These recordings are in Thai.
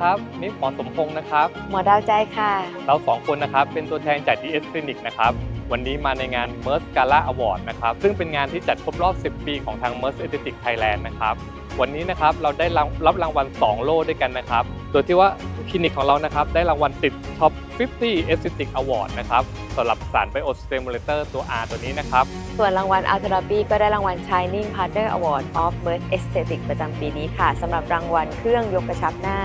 ครับนี่หมอสมพงศ์นะครับ หมอดาวใจค่ะ เราสองคนนะครับเป็นตัวแทนจาก DS Clinic นะครับ วันนี้มาในงาน MERS Gala Award นะครับ ซึ่งเป็นงานที่จัดครบรอบ 10 ปีของทาง MERS Aesthetic Thailand นะครับ วันนี้นะครับเราได้รับรับรางวัล 2 โล่ด้วยกันนะครับโดยที่ว่า คลินิกของเรานะครับ ได้รางวัลติด Top 50 Aesthetic Award นะครับสำหรับสารไบโอสเตมูลเลเตัว R ตัวนี้นะครับ ส่วนรางวัล a l t h e r a p y ก็ได้รางวัล Shining Partner Award of Merge Aesthetic ประจำปีนี้ค่ะสำหรับรางวัลเครื่องยกกระชับหน้า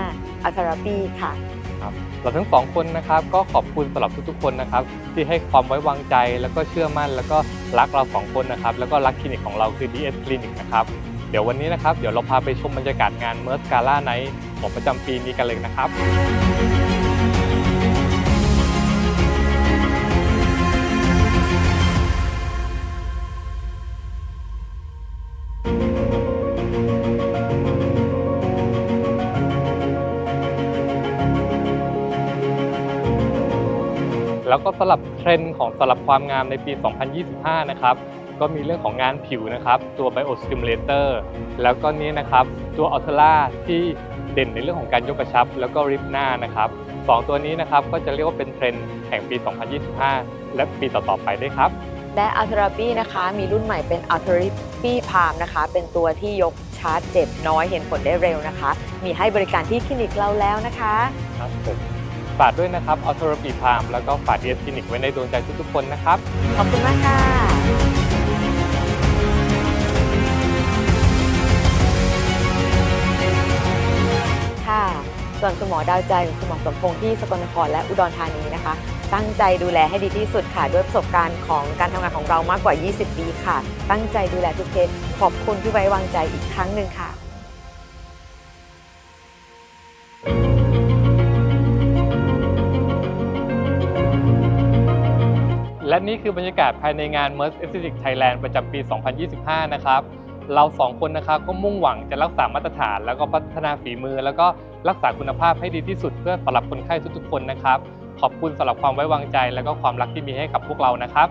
a l t h e r a p y ค่ะ ครับเราทั้งสองคนนะครับก็ขอบคุณสำหรับทุกๆคนนะครับที่ให้ความไว้วางใจแล้วก็เชื่อมั่น แล้วก็รักเราสองคนนะครับแล้วก็รักคลินิกของเราคือ DS Clinic นะครับเดี๋ยววันนี้นะครับเดี๋ยวเราพาไปชมบรรยากาศงาน m e r s Gala Night ของประจำปีนี้กันเลยนะครับ แล้วก็สลับเทรนด์ของสลับความงามในปี 2025 นะครับ ก็มีเรื่องของงานผิวนะครับ ตัว Biostimulator แล้วก็นี้นะครับ ตัว Ultra ที่เด่นในเรื่องของการยกกระชับ แล้วก็ริบหน้านะครับสองตัวนี้นะครับก็จะเรียกว่าเป็นเทรนด์แห่งปี 2025 และปีต่อๆไปด้วยครับ และ a l t h e r a p y นะคะมีรุ่นใหม่เป็น a l t h e r a p y Palm นะคะ เป็นตัวที่ยกชาร์จเจ็บน้อยเห็นผลได้เร็วนะคะ มีให้บริการที่คลินิกเราแล้วนะคะ ครับผม ฝากด้วยนะครับ a u t o r a p y Palm แล้วก็ฝาก DS Clinic ไว้ในดวงใจทุกๆคนนะครับ ขอบคุณมากค่ะค่ะส่วนคุณหมอดาวใจกับคุณหมอสมพงษ์ที่สกลนครและอุดรธานีนะคะ ตั้งใจดูแลให้ดีที่สุดค่ะ ด้วยประสบการณ์ของการทำงานของเรามากกว่า 20 ปีค่ะ ตั้งใจดูแลทุกเคสขอบคุณที่ไว้วางใจอีกครั้งหนึ่งค่ะ และนี่คือบรรยากาศภายในงาน MERS Aesthetic Thailand ประจำปี 2025 นะครับ เราสองคนนะครับก็มุ่งหวังจะรักษามาตรฐาน แล้วก็พัฒนาฝีมือ แล้วก็รักษาคุณภาพให้ดีที่สุดเพื่อสำหรับคนไข้ทุกๆ คนนะครับ ขอบคุณสำหรับความไว้วางใจ และก็ความรักที่มีให้กับพวกเรานะครับ